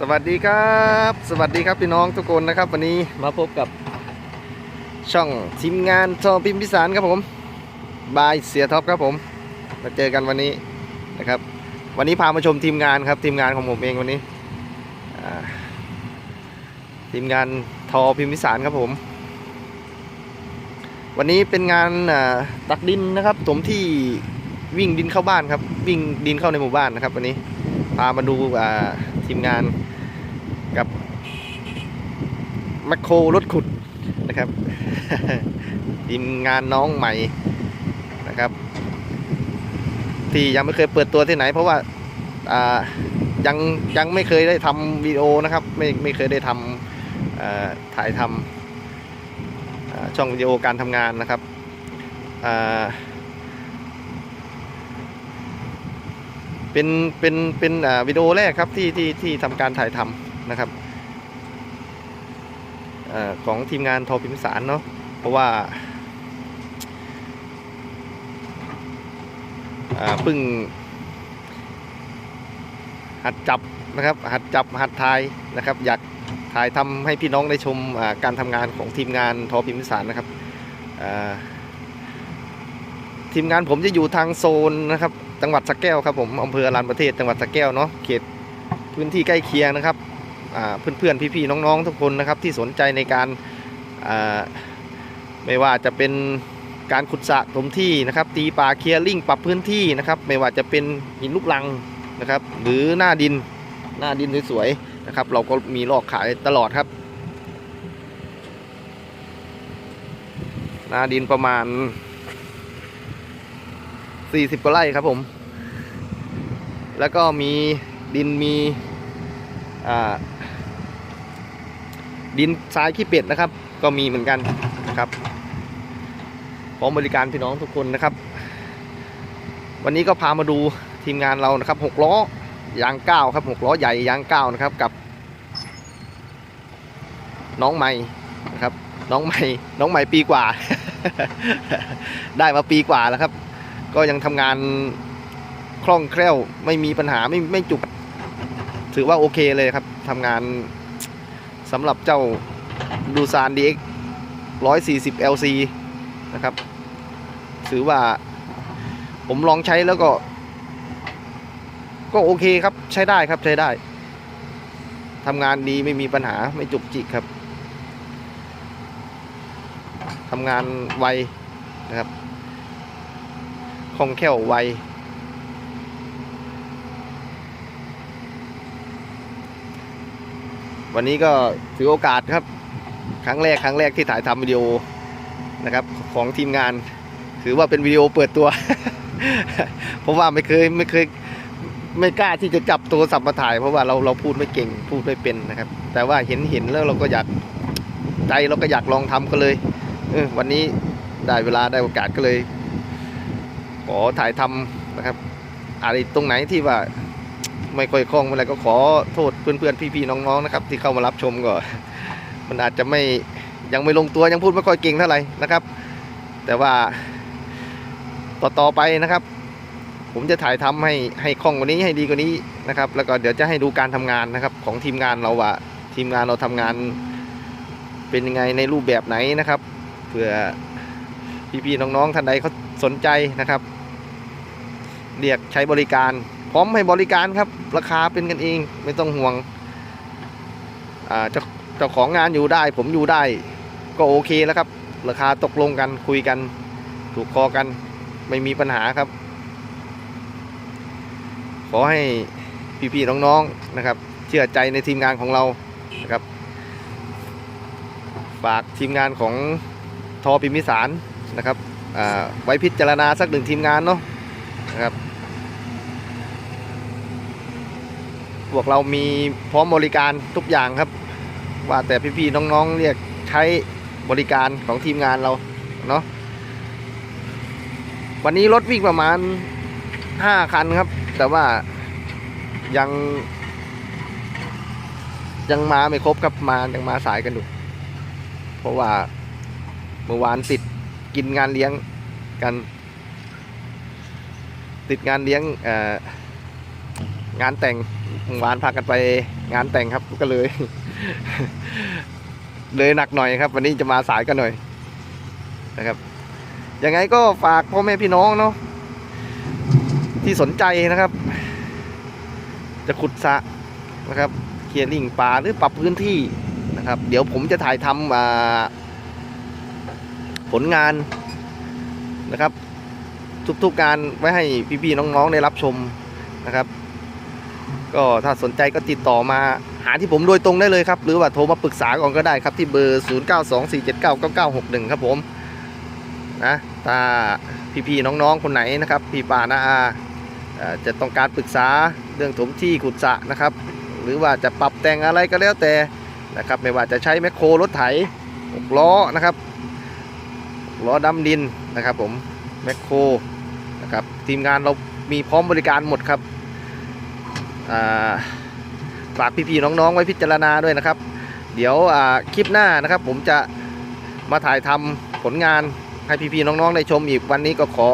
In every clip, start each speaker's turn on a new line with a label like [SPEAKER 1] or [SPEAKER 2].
[SPEAKER 1] สวัสดีครับ สวัสดีครับพี่น้องทุกคนนะครับ วันนี้มาพบกับช่องทีมงานทอพิมพิสารครับผมบายเสียท็อปครับผมมาเจอกันวันนี้นะครับ วันนี้พามาชมทีมงานครับทีมงานของผมเองวันนี้ทีมงานทอพิมพิสารครับผม วันนี้เป็นงานตักดินนะครับถมที่วิ่งดินเข้าบ้านครับ วิ่งดินเข้าในหมู่บ้านนะครับ วันนี้พามาดูทีมงาน กับแมคโครรถขุดนะครับทีมงานน้องใหม่นะครับ ที่ยังไม่เคยเปิดตัวที่ไหน เพราะว่าายังยังไม่เคยได้ทำวิดีโอนะครับ ไม่ไม่เคยได้ทำถ่ายทำช่องวิดีโอการทำงานนะครับเป็นเป็นเป็นวิดีโอแรกครับที่ที่ที่ทำการถ่ายทำ นะครับอของทีมงานทอพิมพ์สารเนาะเพราะว่าเพิ่ง หัดจับนะครับ หัดจับหัดถ่ายนะครับ อยากถ่ายทำให้พี่น้องได้ชมการทำงานของทีมงานทอพิมพ์สารนะครับทีมงานผมจะอยู่ทางโซนนะครับ จังหวัดสะแก้วครับผมอำเภออรัญประเทศจังหวัดสะแก้วเนาะเขตพื้นที่ใกล้เคียงนะครับ เพื่อนๆพี่ๆน้องๆทุกคนนะครับที่สนใจในการไม่ว่าจะเป็นการขุดสระถมที่นะครับ ตีป่าเคลียร์ลิงปรับพื้นที่นะครับ ไม่ว่าจะเป็นหินลูกลังนะครับ หรือหน้าดินหน้าดินสวยๆนะครับ เราก็มีลอกขายตลอดครับ หน้าดินประมาณ 40กว่าไร่ครับผม แล้วก็มีดินมี ดินทรายขี้เป็ดนะครับ ก็มีเหมือนกันนะครับพร้อมบริการพี่น้องทุกคนนะครับ วันนี้ก็พามาดูทีมงานเรานะครับหกล้อยางเก้าครับหกล้อใหญ่ยางเก้านะครับกับ น้องใหม่นะครับ น้องใหม่น้องใหม่ปีกว่า ได้มาปีกว่าแล้วครับ ก็ยังทำงานคล่องแคล่วไม่มีปัญหาไม่ไม่จุก ถือว่าโอเคเลยครับทำงานสำหรับเจ้าดูซาน DX 140 LC นะครับ ถือว่าผมลองใช้แล้วก็ ก็โอเคครับใช้ได้ครับใช้ได้ทำงานดีไม่มีปัญหาไม่จุกจิกครับทำงานไวนะครับคล่องแคล่วไว วันนี้ก็ถือโอกาสครับ ครั้งแรกครั้งแรกที่ถ่ายทำวิดีโอนะครับของทีมงาน ถือว่าเป็นวิดีโอเปิดตัว เพราะว่าไม่เคยไม่เคยไม่กล้าที่จะจับโทรศัพท์มาถ่าย เพราะว่าเราเราพูดไม่เก่งพูดไม่เป็นนะครับ แต่ว่าเห็นเห็นแล้วเราก็อยากใจเราก็อยากลองทำก็เลยเออวันนี้ได้เวลาได้โอกาสก็เลยขอถ่ายทำนะครับอะไรตรงไหนที่ว่า ไม่ค่อยคล่องอะไรก็ขอโทษเพื่อนๆพี่ๆน้องๆนะครับ ที่เข้ามารับชมก็มันอาจจะไม่ยังไม่ลงตัวยังพูดไม่ค่อยเก่งเท่าไหร่นะครับ แต่ว่าต่อต่อไปนะครับ ผมจะถ่ายทำให้ให้คล่องกว่านี้ให้ดีกว่านี้นะครับ แล้วก็เดี๋ยวจะให้ดูการทำงานนะครับ ของทีมงานเราว่าทีมงานเราทำงาน เป็นยังไงในรูปแบบไหนนะครับเผื่อพี่ๆน้องๆท่านใดเขาสนใจนะครับ เรียกใช้บริการ พร้อมให้บริการครับ ราคาเป็นกันเองไม่ต้องห่วงเจ้าเจ้าของงานอยู่ได้ ผมอยู่ได้ ก็โอเคแล้วครับ ราคาตกลงกันคุยกัน ถูกคอกันไม่มีปัญหาครับ ขอให้พี่ๆน้องๆนะครับ เชื่อใจในทีมงานของเรานะครับฝากทีมงานของทอพิมิสารนะครับไว้พิจารณาสักหนึ่งทีมงานเนาะนะครับ พวกเรามีพร้อมบริการทุกอย่างครับ ว่าแต่พี่ๆน้องๆเรียกใช้บริการของทีมงานเราเนาะวันนี้รถวิ่งประมาณ 5 คันครับ แต่ว่ายัง ยังมาไม่ครบครับมายังมาสายกันอยู่เพราะว่าเมื่อวานติดกินงานเลี้ยงกัน ติดงานเลี้ยงเอ่อ งานแต่งเมื่อวานพากันไปงานแต่งครับก็เลย เลยหนักหน่อยครับ วันนี้จะมาสายกันหน่อยนะครับยังไงก็ฝากพ่อแม่พี่น้องเนาะที่สนใจนะครับ จะขุดสะนะครับเคลียร์ลิงป่าหรือปรับพื้นที่นะครับ เดี๋ยวผมจะถ่ายทำผลงานนะครับ ทุกๆการไว้ให้พี่ๆน้องๆได้รับชมนะครับ ก็ถ้าสนใจก็ติดต่อมาหาที่ผมโดยตรงได้เลยครับ หรือว่าโทรมาปรึกษาก่อนก็ได้ครับที่เบอร์ 0924799961 ครับผมนะถ้าพี่ๆน้องๆคนไหนนะครับ พี่ป่านาอาจะต้องการปรึกษาเรื่องถมที่ขุดสะนะครับ หรือว่าจะปรับแต่งอะไรก็แล้วแต่นะครับ ไม่ว่าจะใช้แมคโครรถไถหกล้อนะครับล้อดำดินนะครับผมแมคโครนะครับทีมงานเรามีพร้อมบริการหมดครับ ฝากพี่ๆน้องๆไว้พิจารณาด้วยนะครับ เดี๋ยวคลิปหน้านะครับ ผมจะมาถ่ายทำผลงานให้พี่ๆน้องๆได้ชมอีกวันนี้ก็ขอ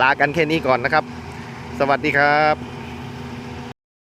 [SPEAKER 1] ลากันแค่นี้ก่อนนะครับ สวัสดีครับ